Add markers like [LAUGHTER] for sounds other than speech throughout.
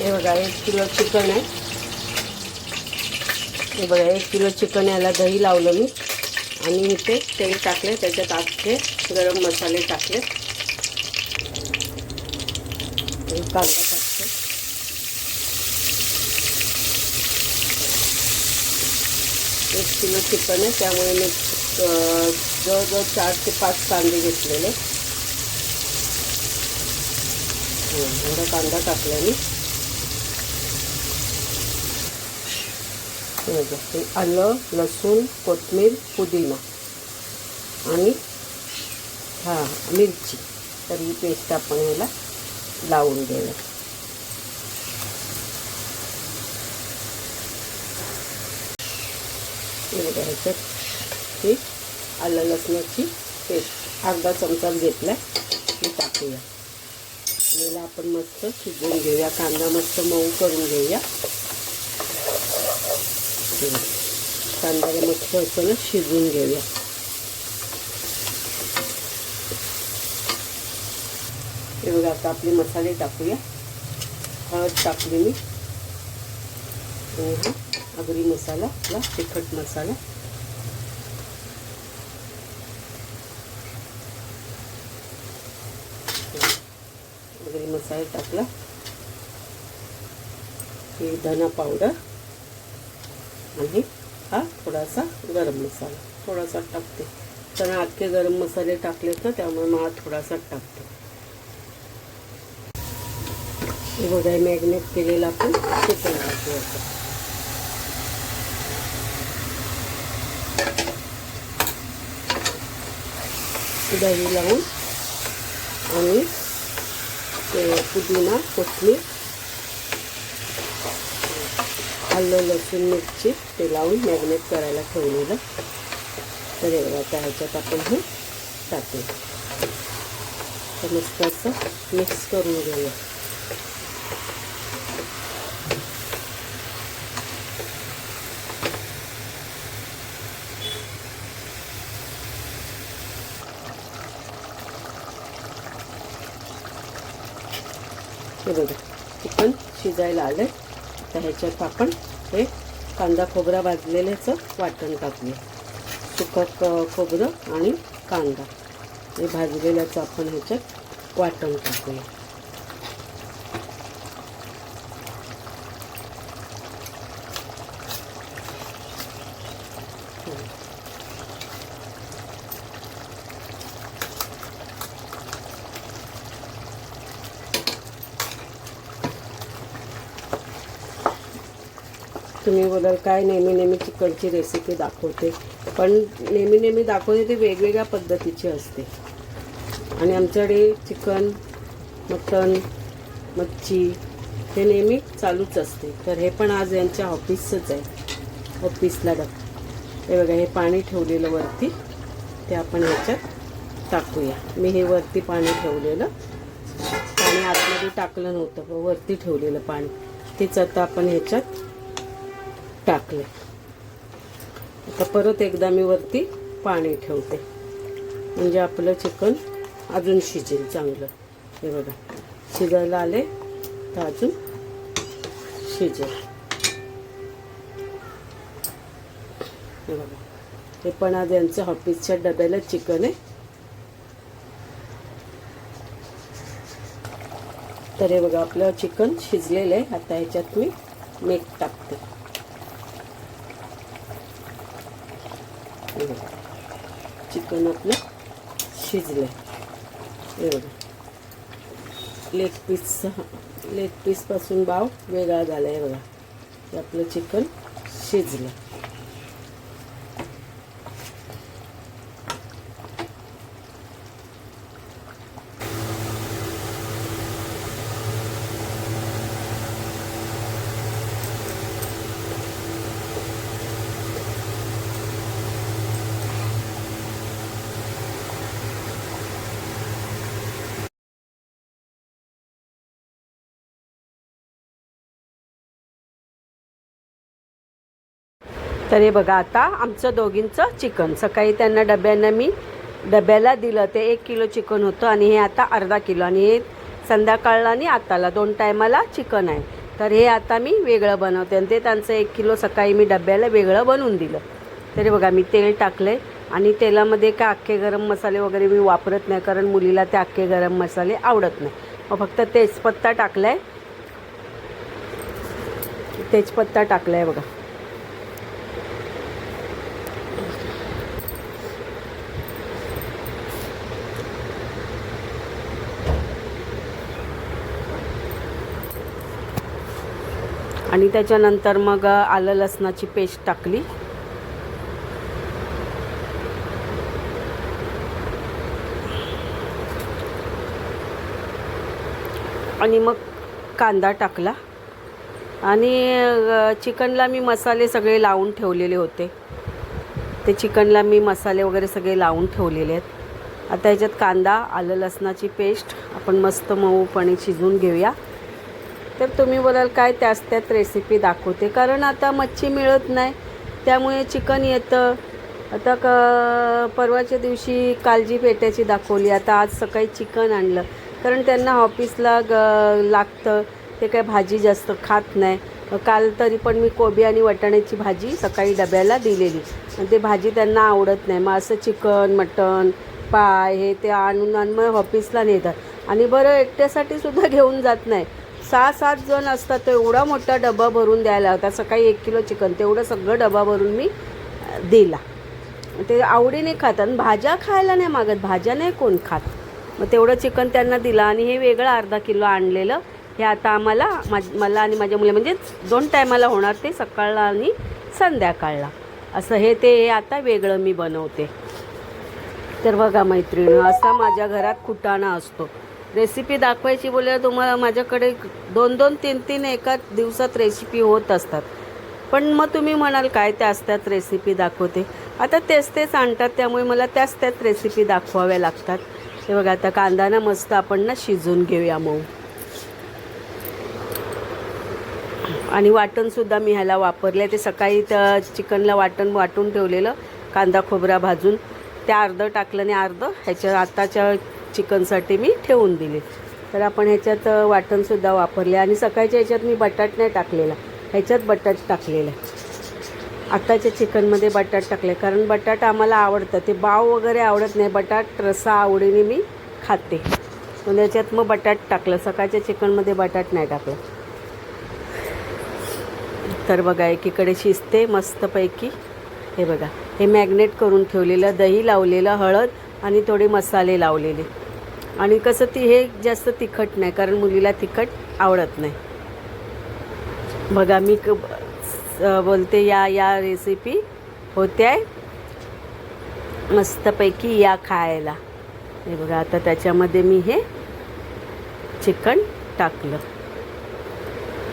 हे बघा एक किलो चिकन आहे. हे बघा एक किलो चिकन याला दही लावलं मी. आणि इथे तेल टाकले त्याच्यात आखे गरम मसाले टाकले कांदा टाकते एक किलो चिकन आहे त्यामुळे मी जवळजवळ चार ते पाच कांदे घेतलेले. एवढा कांदा टाकला मी. हे आलं लसूण कोथिंबीर पुदिना. आणि हां मिरची. तर ही पेस्ट आपण ह्याला लावून देऊया ह्याच्यात ही आलं लसणाची पेस्ट अर्धा चमचा घेतला ती टाकूया. याला आपण मस्त शिजवून घेऊया. कांदा मस्त मऊ करून घेऊया. घेऊया बघा. कांद्याला मस्त असं शिजवून घेऊया. हे बघा आता आपले मसाले टाकूया. हळद टाकली मी. आणि आगरी मसाला आपला तिखट मसाला. आगरी मसाला टाकला. हे धना पावडर. आणि हा थोडासा गरम मसाला थोडासा टाकते कारण अख्खे गरम मसाले टाकलेत ना त्यामुळे मग हा थोडासा टाकते हे बघा मॅग्नेट केलेलं आपण चिकन आता. दही लावून आणि पुदिना कोथमीर आलं लसूण मिरची ते लावून मॅरिनेट करायला ठेवलेलं. तर हे त्या ह्याच्यात आपण हे टाकू तर मस्त असं मिक्स करून घेऊया. हे बघा चिकन शिजायला आलं तर ह्याच्यात आपण हे कांदा खोबरा भाजलेल्याचं वाटण टाकूया. सुकं क खोबरं आणि कांदा. हे भाजलेल्याचं आपण ह्याच्यात वाटण टाकूया. तुम्ही बोलाल काय नेहमी नेहमी चिकनची रेसिपी दाखवते. पण नेहमी नेहमी दाखवते ते वेगवेगळ्या पद्धतीची असते. आणि आमच्याकडे चिकन मटन मच्छी हे नेहमी चालूच असते. तर हे पण आज यांच्या ऑफिसचंच आहे. ऑफिसला डब हे बघा हे पाणी ठेवलेलं वरती ते आपण ह्याच्यात टाकूया. मी हे वरती पाणी ठेवलेलं. पाणी आतमध्ये टाकलं नव्हतं वरती ठेवलेलं पाणी. तेच आता आपण ह्याच्यात टाकले. आता परत एकदा मी वरती पाणी ठेवते. म्हणजे आपलं चिकन अजून शिजेल चांगलं. हे बघा. शिजायला आले तर अजून शिजेल. हे बघा. हे पण आज यांचं ऑफिसच्या डब्याला चिकन आहे. तर हे बघा आपलं चिकन शिजलेलं आहे. आता ह्याच्यात मी मीठ टाकते हे बघा. चिकन आपलं शिजलं हे बघा. लेग पीस लेग पीसपासून बाव वेगळा झाला आहे बघा. हे आपलं चिकन शिजलं. तर हे बघा आता आमचं दोघींचं चिकन. सकाळी त्यांना डब्यांना मी डब्याला दिलं. ते एक किलो चिकन होतं आणि हे आता अर्धा किलो. आणि हे संध्याकाळला आणि आताला दोन टायमाला चिकन आहे. तर हे आता मी वेगळं बनवते. आणि ते त्यांचं एक किलो सकाळी मी डब्याला वेगळं बनवून दिलं. तरी बघा मी तेल टाकलं. आहे आणि तेलामध्ये काय अख्खे गरम मसाले वगैरे मी वापरत नाही कारण मुलीला ते अख्खे गरम मसाले आवडत नाही. मग फक्त तेजपत्ता टाकला आहे तेजपत्ता टाकला आहे बघा. आणि त्याच्यानंतर मग आलं लसणाची पेस्ट टाकली. आणि मग कांदा टाकला. आणि चिकनला मी मसाले सगळे लावून ठेवलेले होते. ते चिकनला मी मसाले वगैरे सगळे लावून ठेवलेले आहेत. आता ह्याच्यात कांदा आलं लसणाची पेस्ट आपण मस्त मऊपणे शिजवून घेऊया. तर तुम्ही बोलाल काय त्याच त्यात रेसिपी दाखवते? कारण आता मच्छी मिळत नाही. त्यामुळे चिकन येतं. आता क परवाच्या दिवशी कालजी पेट्याची दाखवली. आता आज सकाळी चिकन आणलं. कारण त्यांना ऑफिसला ग लागतं. ते काय भाजी जास्त खात नाही. काल तरी पण मी कोबी आणि वाटाण्याची भाजी सकाळी डब्याला दिलेली. आणि ते भाजी त्यांना आवडत नाही. मग असं चिकन मटन पाय हे ते आणून आणून मग ऑफिसला नेतात. आणि बरं एकट्यासाठी सुद्धा [LAUGHS] घेऊन जात नाही. सहा सात जण असतात तर एवढा मोठा डबा भरून द्यायला होता. सकाळी एक किलो चिकन. तेवढं सगळं डबा भरून मी दिला. ते आवडीने खातात. आणि भाज्या खायला नाही मागत. भाज्या नाही कोण खात. मग तेवढं चिकन त्यांना दिलं. आणि हे वेगळं अर्धा किलो आणलेलं. हे आता आम्हाला माझ मला आणि माझ्या मुली म्हणजे दोन टायमाला होणार ते सकाळला आणि संध्याकाळला. असं हे ते हे आता वेगळं मी बनवते. तर बघा मैत्रिणी असा माझ्या घरात कुटाणा असतो. रेसिपी दाखवायची बोलल्यावर तुम्हाला माझ्याकडे दोन दोन तीन तीन एका दिवसात रेसिपी होत असतात. पण मग तुम्ही म्हणाल काय त्याच त्यात रेसिपी दाखवते. आता तेच तेच आणतात त्यामुळे मला त्याच त्यात रेसिपी दाखवाव्या लागतात. हे बघा आता कांदा ना मस्त आपण ना शिजून घेऊया मऊ. आणि वाटणसुद्धा मी ह्याला वापरले ते सकाळी त्या चिकनला वाटण वाटून ठेवलेलं कांदा खोबरा भाजून. त्या अर्धं टाकलं आणि अर्धं ह्याच्या आताच्या चिकनसाठी मी ठेवून दिले. तर आपण ह्याच्यात वाटणसुद्धा वापरले. आणि सकाळच्या ह्याच्यात मी बटाट नाही टाकलेला. ह्याच्यात बटाट टाकलेला. आत्ताच्या चिकनमध्ये बटाट टाकले. कारण बटाट आम्हाला आवडतं. ते बाव वगैरे आवडत नाही. बटाट रसा आवडीने मी खाते. म्हणजे पण त्याच्यात मग बटाट टाकलं. सकाळच्या चिकनमध्ये बटाट नाही टाकलं. तर बघा एकीकडे शिजते मस्तपैकी. हे बघा हे मॅग्नेट करून ठेवलेलं दही लावलेलं हळद आणि थोडे मसाले लावलेले. आणि कसं ती हे जास्त तिखट नाही कारण मुलीला तिखट आवडत नाही. बघा मी क बोलते या या रेसिपी होत्या मस्तपैकी या खायला. हे बघा आता त्याच्यामध्ये मी हे चिकन टाकलं.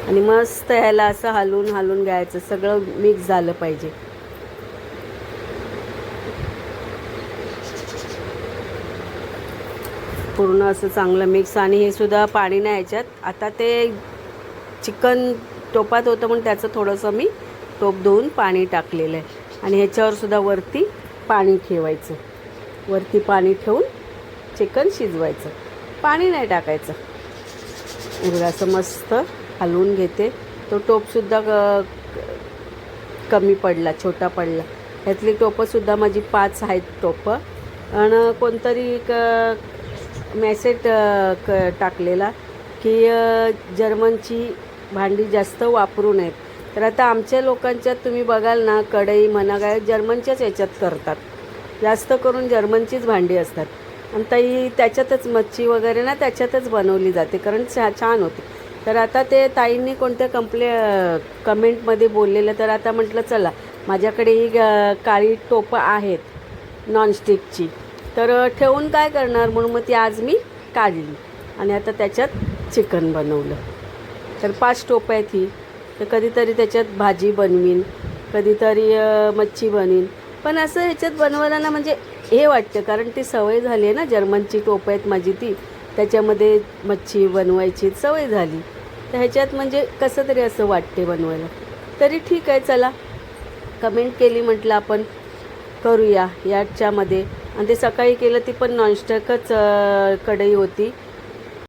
आणि मस्त ह्याला असं हलवून हलवून घ्यायचं सगळं मिक्स झालं पाहिजे. पूर्ण असं चांगलं मिक्स आणि हे सुद्धा पाणी नाही याच्यात. आता ते चिकन टोपात होतं म्हणून त्याचं थोडंसं मी टोप धुवून पाणी टाकलेलं आहे. आणि ह्याच्यावर सुद्धा वरती पाणी ठेवायचं. वरती पाणी ठेवून चिकन शिजवायचं. पाणी नाही टाकायचं. हे असं मस्त हलवून घेते. तो टोपसुद्धा कमी पडला छोटा पडला. ह्यातली टोपंसुद्धा माझी पाच आहेत टोपं. आणि कोणतरी क मेसेज क टाकलेला की जर्मनची भांडी जास्त वापरू नयेत. तर आता आमच्या लोकांच्यात तुम्ही बघाल ना कढई म्हणा काय जर्मनच्याच याच्यात करतात. जास्त करून जर्मनचीच भांडी असतात. आणि ताई त्याच्यातच मच्छी वगैरे ना त्याच्यातच बनवली जाते कारण छा छान होते. तर आता ते ताईंनी कोणत्या कंप्ले कमेंटमध्ये बोललेलं तर आता म्हटलं चला माझ्याकडे ही ग- काळी टोपं आहेत नॉनस्टिकची तर ठेवून काय करणार म्हणून मग ती आज मी काढली. आणि आता त्याच्यात चिकन बनवलं. तर पाच टोपं आहेत ही. तर कधीतरी त्याच्यात भाजी बनवीन कधीतरी मच्छी बनवीन पण असं ह्याच्यात बनवायला ना म्हणजे हे वाटतं कारण ती सवय झाली आहे ना जर्मनची टोपं आहेत माझी ती. त्याच्यामध्ये मच्छी बनवायची सवय झाली. तर ह्याच्यात म्हणजे कसं तरी असं वाटते बनवायला. तरी ठीक आहे चला. कमेंट केली म्हटलं आपण करूया याच्यामध्ये. आणि ते सकाळी केलं ती पण नॉनस्टॅकच कढई होती.